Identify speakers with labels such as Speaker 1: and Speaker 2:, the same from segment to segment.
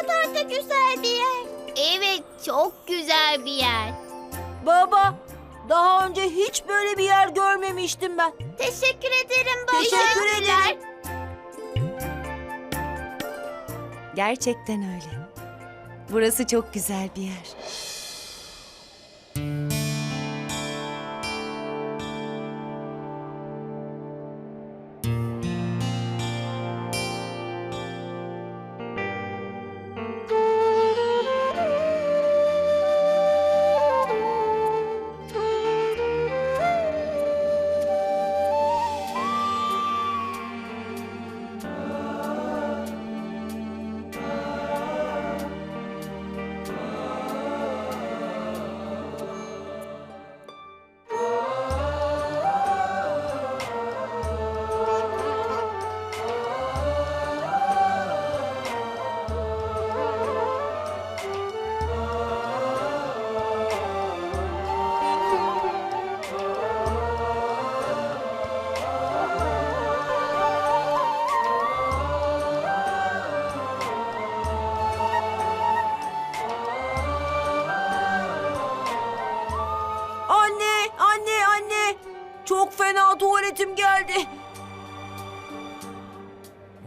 Speaker 1: kadar da güzel bir yer. Evet, çok güzel bir yer.
Speaker 2: Baba, daha önce hiç böyle bir yer görmemiştim ben.
Speaker 1: Teşekkür ederim baba.
Speaker 2: Teşekkür ederim.
Speaker 3: Gerçekten öyle. Burası çok güzel bir yer.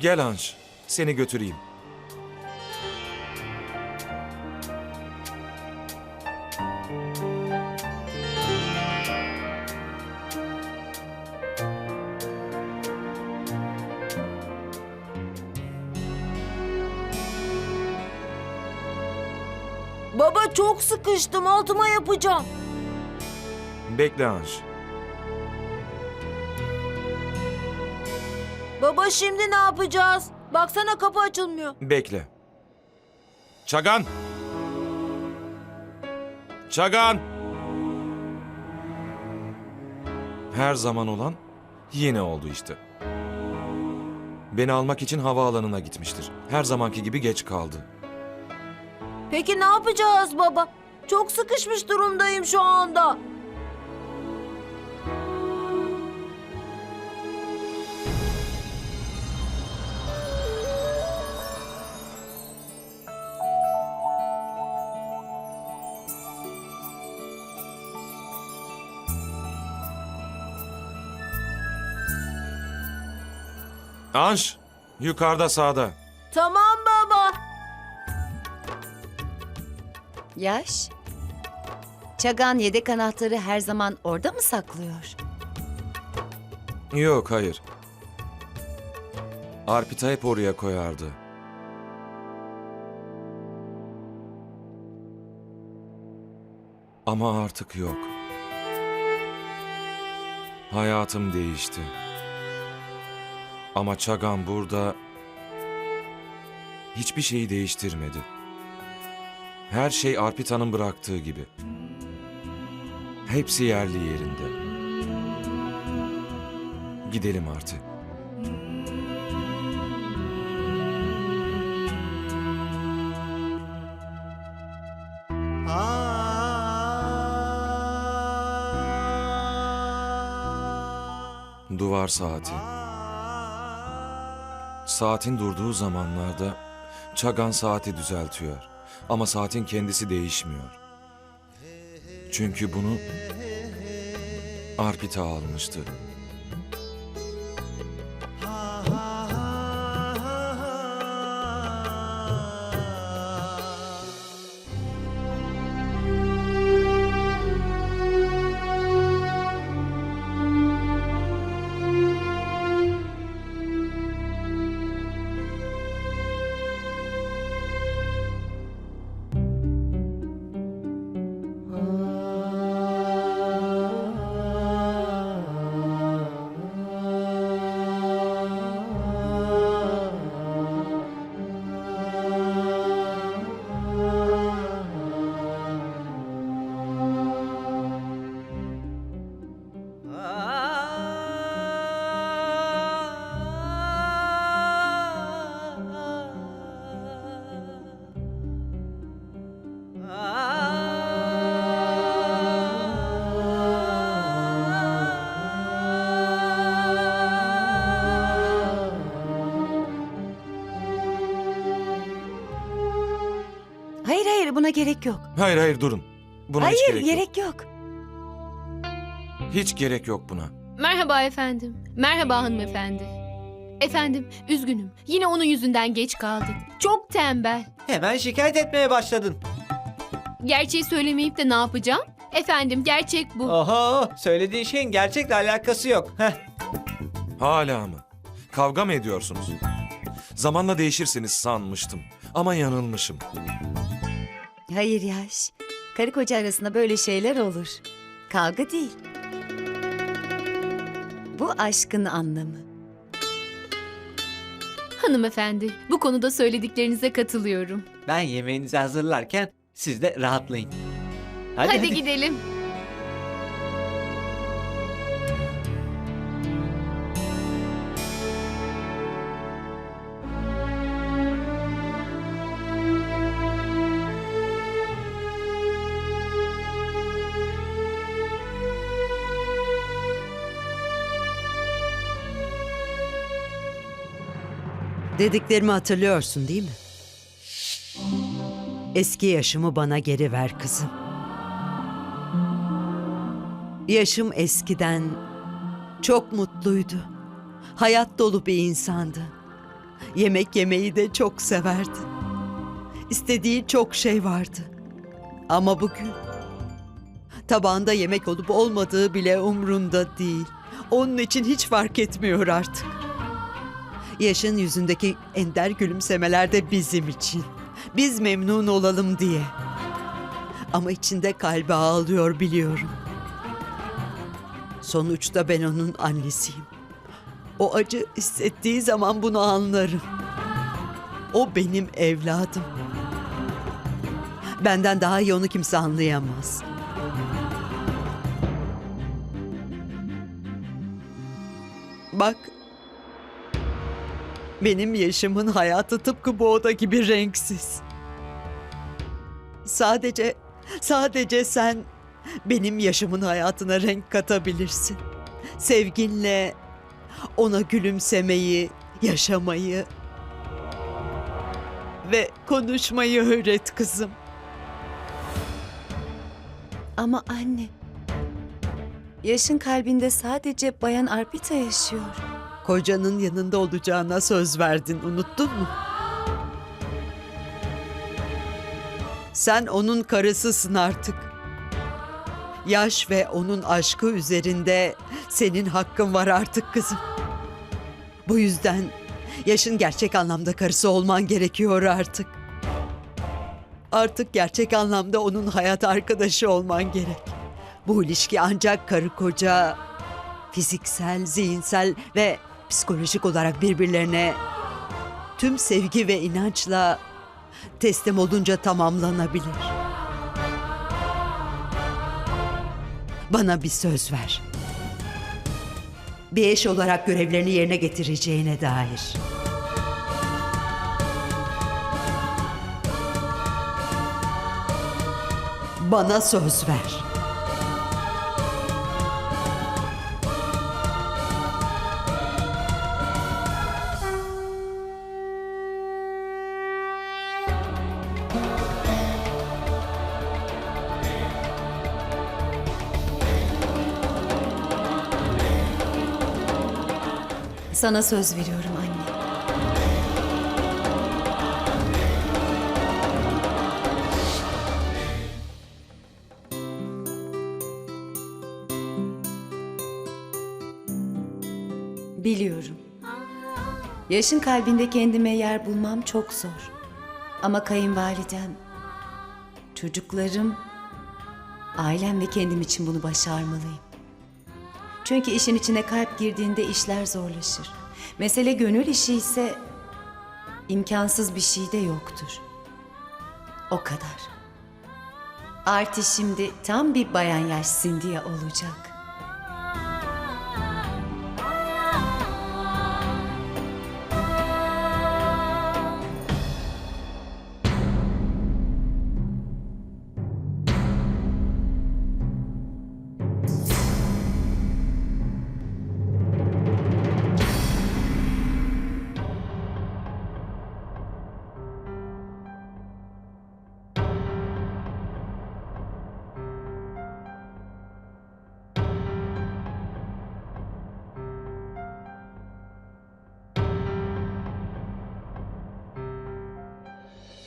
Speaker 4: Gel Anş, seni götüreyim.
Speaker 2: Baba çok sıkıştım, altıma yapacağım.
Speaker 4: Bekle Anş.
Speaker 2: Baba şimdi ne yapacağız? Baksana kapı açılmıyor.
Speaker 4: Bekle. Çagan! Çagan! Her zaman olan yine oldu işte. Beni almak için havaalanına gitmiştir. Her zamanki gibi geç kaldı.
Speaker 2: Peki ne yapacağız baba? Çok sıkışmış durumdayım şu anda.
Speaker 4: Anş! Yukarıda sağda.
Speaker 2: Tamam baba.
Speaker 3: Yaş. Çagan yedek anahtarı her zaman orada mı saklıyor?
Speaker 4: Yok hayır. Arpita hep oraya koyardı. Ama artık yok. Hayatım değişti. Ama Çagan burada hiçbir şeyi değiştirmedi. Her şey Arpita'nın bıraktığı gibi. Hepsi yerli yerinde. Gidelim artık. Duvar saati. Saatin durduğu zamanlarda Çagan saati düzeltiyor. Ama saatin kendisi değişmiyor. Çünkü bunu Arpita almıştı.
Speaker 3: Gerek yok.
Speaker 4: Hayır hayır durun. Buna hiç
Speaker 3: Hayır,
Speaker 4: gerek, yok.
Speaker 3: gerek yok.
Speaker 4: Hiç gerek yok buna.
Speaker 5: Merhaba efendim. Merhaba hanımefendi. Efendim, üzgünüm. Yine onun yüzünden geç kaldık. Çok tembel.
Speaker 6: Hemen şikayet etmeye başladın.
Speaker 5: Gerçeği söylemeyip de ne yapacağım? Efendim, gerçek bu.
Speaker 6: Oho, söylediğin şeyin gerçekle alakası yok. Heh.
Speaker 4: Hala mı? Kavga mı ediyorsunuz? Zamanla değişirsiniz sanmıştım. Ama yanılmışım.
Speaker 3: Hayır Yaş. Karı koca arasında böyle şeyler olur. Kavga değil. Bu aşkın anlamı.
Speaker 5: Hanımefendi, bu konuda söylediklerinize katılıyorum.
Speaker 6: Ben yemeğinizi hazırlarken siz de rahatlayın.
Speaker 5: Hadi, gidelim.
Speaker 7: Dediklerimi hatırlıyorsun değil mi? Eski yaşımı bana geri ver kızım. Yaşım eskiden çok mutluydu. Hayat dolu bir insandı. Yemek yemeyi de çok severdi. İstediği çok şey vardı. Ama bugün tabağında yemek olup olmadığı bile umrunda değil. Onun için hiç fark etmiyor artık. Yaşın yüzündeki ender gülümsemeler de bizim için. Biz memnun olalım diye. Ama içinde kalbi ağlıyor biliyorum. Sonuçta ben onun annesiyim. O acı hissettiği zaman bunu anlarım. O benim evladım. Benden daha iyi onu kimse anlayamaz. Bak benim yaşımın hayatı tıpkı bu oda gibi renksiz. Sadece, sadece sen benim yaşımın hayatına renk katabilirsin. Sevginle ona gülümsemeyi, yaşamayı ve konuşmayı öğret kızım.
Speaker 3: Ama anne. Yaşın kalbinde sadece Bayan Arpita yaşıyor.
Speaker 7: Kocanın yanında olacağına söz verdin, unuttun mu? Sen onun karısısın artık. Yaş ve onun aşkı üzerinde senin hakkın var artık kızım. Bu yüzden yaşın gerçek anlamda karısı olman gerekiyor artık. Artık gerçek anlamda onun hayat arkadaşı olman gerek. Bu ilişki ancak karı koca fiziksel, zihinsel ve psikolojik olarak birbirlerine tüm sevgi ve inançla teslim olunca tamamlanabilir. Bana bir söz ver. Bir eş olarak görevlerini yerine getireceğine dair. Bana söz ver.
Speaker 3: Sana söz veriyorum anne. Biliyorum. Yaşın kalbinde kendime yer bulmam çok zor. Ama kayınvalidem, çocuklarım, ailem ve kendim için bunu başarmalıyım. Çünkü işin içine kalp girdiğinde işler zorlaşır. Mesele gönül işi ise imkansız bir şey de yoktur. O kadar. Arti şimdi tam bir bayan yaş Cindy'ye olacak.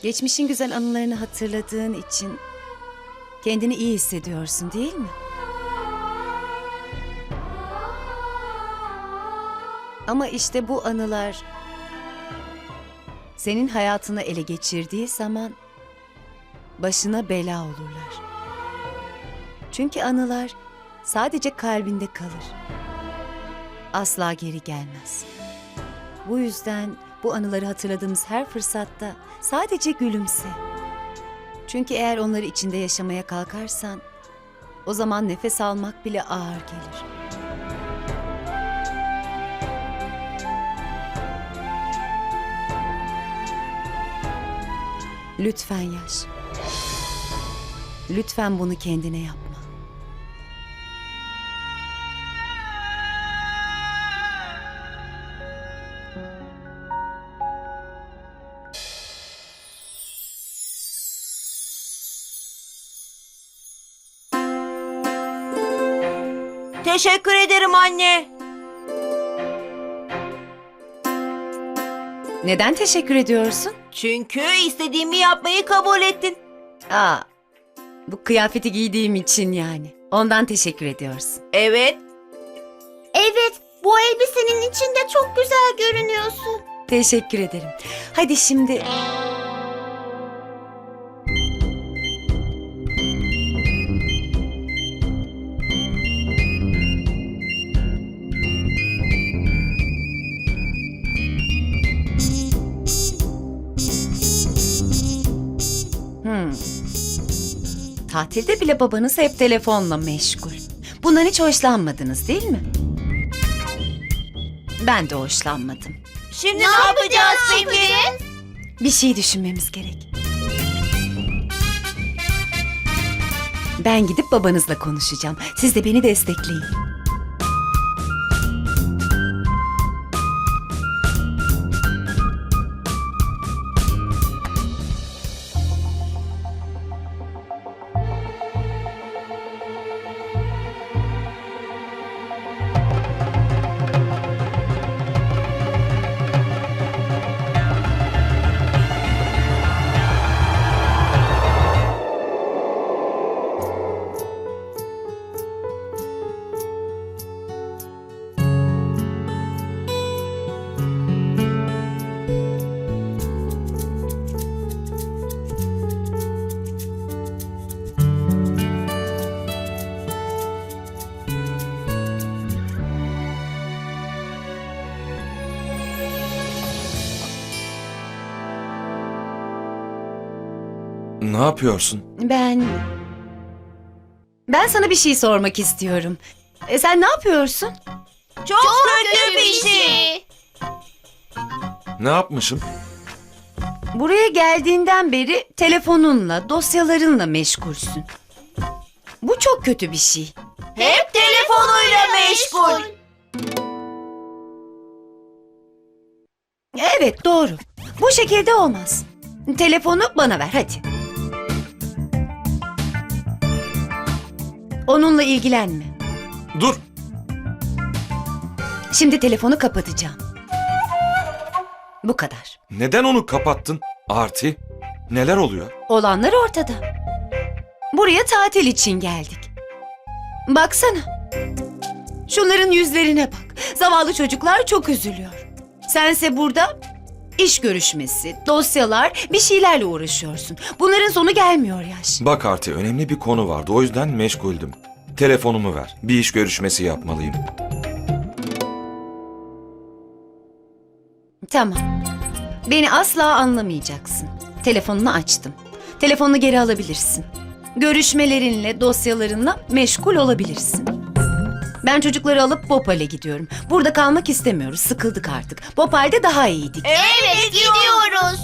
Speaker 3: Geçmişin güzel anılarını hatırladığın için kendini iyi hissediyorsun değil mi? Ama işte bu anılar senin hayatını ele geçirdiği zaman başına bela olurlar. Çünkü anılar sadece kalbinde kalır. Asla geri gelmez. Bu yüzden bu anıları hatırladığımız her fırsatta sadece gülümse. Çünkü eğer onları içinde yaşamaya kalkarsan o zaman nefes almak bile ağır gelir. Lütfen yaş. Lütfen bunu kendine yapma.
Speaker 8: Teşekkür ederim anne.
Speaker 3: Neden teşekkür ediyorsun?
Speaker 8: Çünkü istediğimi yapmayı kabul ettin.
Speaker 3: Aa, bu kıyafeti giydiğim için yani. Ondan teşekkür ediyorsun.
Speaker 8: Evet.
Speaker 1: Evet, bu elbisenin içinde çok güzel görünüyorsun.
Speaker 3: Teşekkür ederim. Hadi şimdi... Tatilde bile babanız hep telefonla meşgul. Bundan hiç hoşlanmadınız değil mi? Ben de hoşlanmadım.
Speaker 8: Şimdi ne, yapacağız peki?
Speaker 3: Bir şey düşünmemiz gerek. Ben gidip babanızla konuşacağım. Siz de beni destekleyin.
Speaker 4: Ne yapıyorsun?
Speaker 3: Ben... Ben sana bir şey sormak istiyorum. E, sen ne yapıyorsun?
Speaker 8: Çok, kötü bir şey.
Speaker 4: Ne yapmışım?
Speaker 3: Buraya geldiğinden beri telefonunla, dosyalarınla meşgulsün. Bu çok kötü bir şey.
Speaker 8: Hep telefonuyla meşgul.
Speaker 3: Evet doğru. Bu şekilde olmaz. Telefonu bana ver hadi. Onunla ilgilenme.
Speaker 4: Dur.
Speaker 3: Şimdi telefonu kapatacağım. Bu kadar.
Speaker 4: Neden onu kapattın? Arti. Neler oluyor?
Speaker 3: Olanlar ortada. Buraya tatil için geldik. Baksana. Şunların yüzlerine bak. Zavallı çocuklar çok üzülüyor. Sense burada iş görüşmesi, dosyalar, bir şeylerle uğraşıyorsun. Bunların sonu gelmiyor yaş.
Speaker 4: Bak Arti önemli bir konu vardı o yüzden meşguldüm. Telefonumu ver. Bir iş görüşmesi yapmalıyım.
Speaker 3: Tamam. Beni asla anlamayacaksın. Telefonunu açtım. Telefonunu geri alabilirsin. Görüşmelerinle, dosyalarınla meşgul olabilirsin. Ben çocukları alıp Bopal'e gidiyorum. Burada kalmak istemiyoruz. Sıkıldık artık. Bopal'de daha iyiydik.
Speaker 1: Evet, gidiyoruz.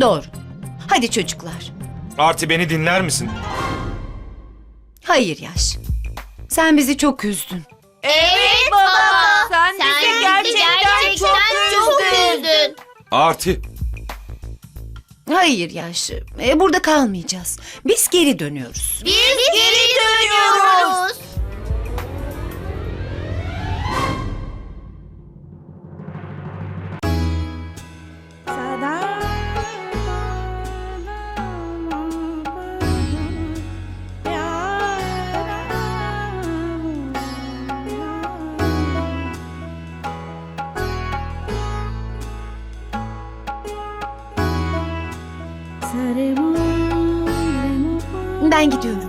Speaker 3: Doğru. Hadi çocuklar.
Speaker 4: Arti beni dinler misin?
Speaker 3: Hayır Yaş. Sen bizi çok üzdün.
Speaker 8: Evet baba. Sen,
Speaker 1: Sen
Speaker 8: bizi gerçekten, çok üzdün.
Speaker 1: üzdün.
Speaker 3: Hayır Yaş. E, burada kalmayacağız. Biz geri dönüyoruz.
Speaker 1: Biz geri dönüyoruz.
Speaker 3: Ben gidiyorum.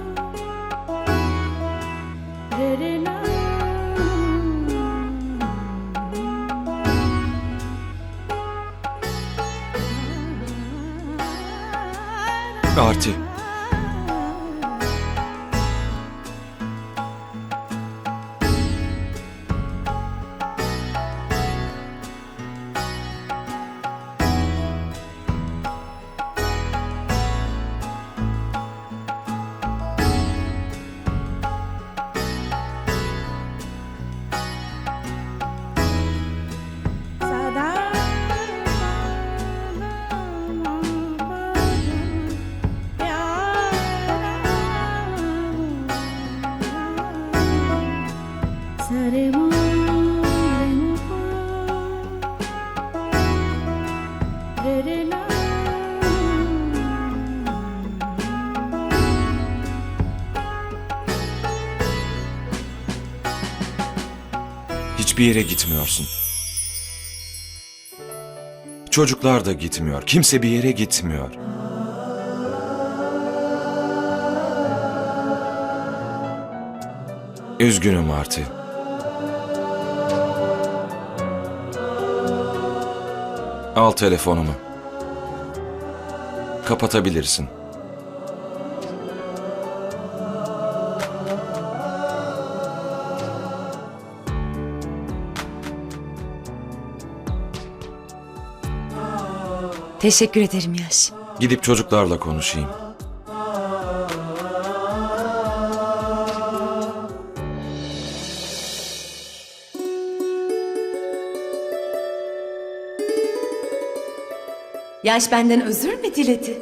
Speaker 4: Hiçbir yere gitmiyorsun. Çocuklar da gitmiyor. Kimse bir yere gitmiyor. Üzgünüm Arti. Al telefonumu. Kapatabilirsin.
Speaker 3: Teşekkür ederim Yaş.
Speaker 4: Gidip çocuklarla konuşayım.
Speaker 3: Yaş benden özür mü diledi?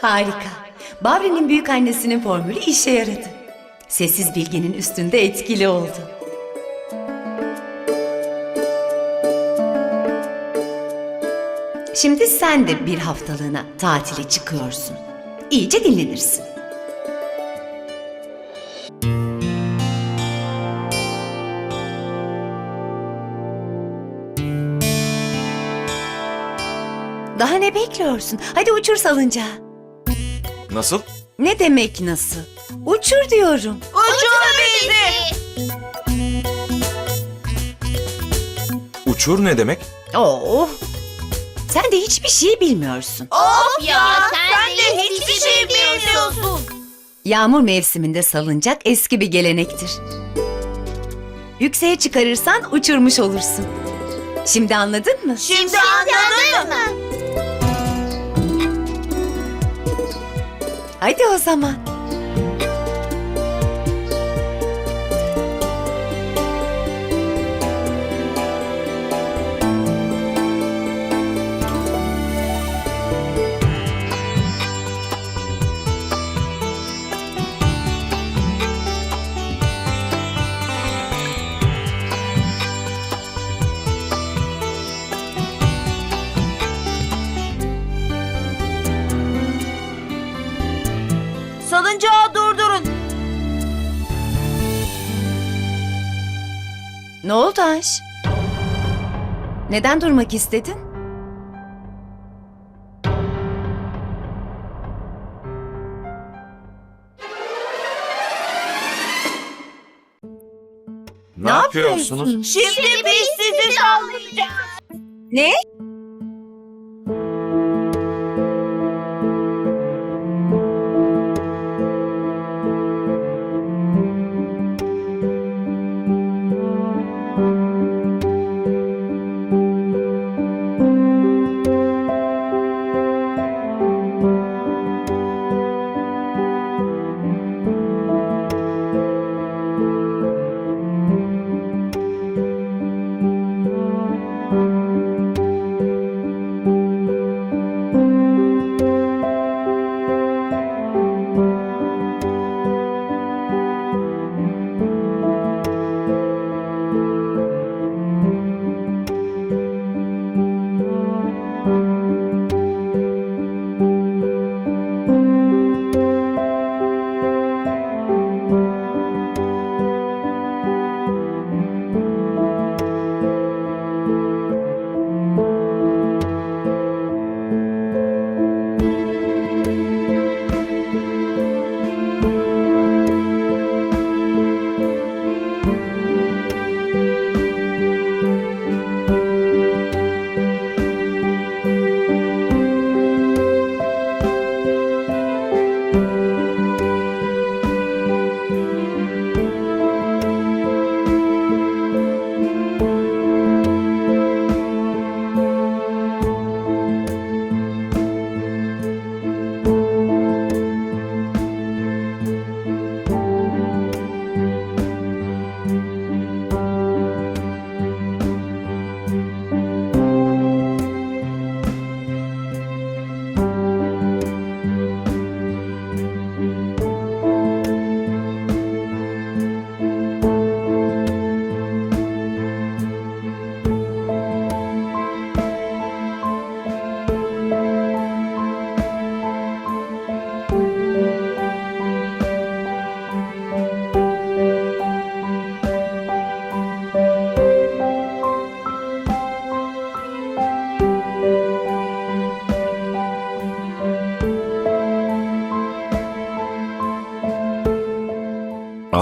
Speaker 3: Harika. Bavri'nin büyük annesinin formülü işe yaradı. Sessiz bilginin üstünde etkili oldu. Şimdi sen de bir haftalığına tatile çıkıyorsun. İyice dinlenirsin. Daha ne bekliyorsun? Hadi uçur salıncağı.
Speaker 4: Nasıl?
Speaker 3: Ne demek nasıl? Uçur diyorum.
Speaker 8: Uçur bizi.
Speaker 4: Uçur ne demek?
Speaker 3: Oo. Sen de hiçbir şey bilmiyorsun.
Speaker 8: Of
Speaker 1: ya, sen de hiçbir şey bilmiyorsun.
Speaker 3: Yağmur mevsiminde salıncak eski bir gelenektir. Yükseğe çıkarırsan uçurmuş olursun. Şimdi anladın mı?
Speaker 8: Şimdi anladın mı?
Speaker 3: Hadi o zaman. Ne oldu Anş? Neden durmak istedin?
Speaker 4: Ne, yapıyorsunuz?
Speaker 8: Şimdi biz sizi sallayacağız.
Speaker 3: Ne?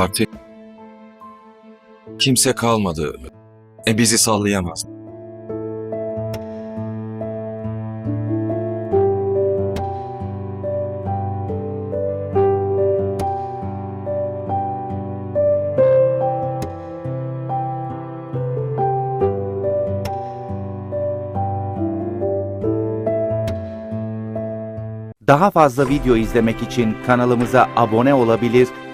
Speaker 4: Artık kimse kalmadı. E bizi sallayamaz.
Speaker 9: Daha fazla video izlemek için kanalımıza abone olabilir,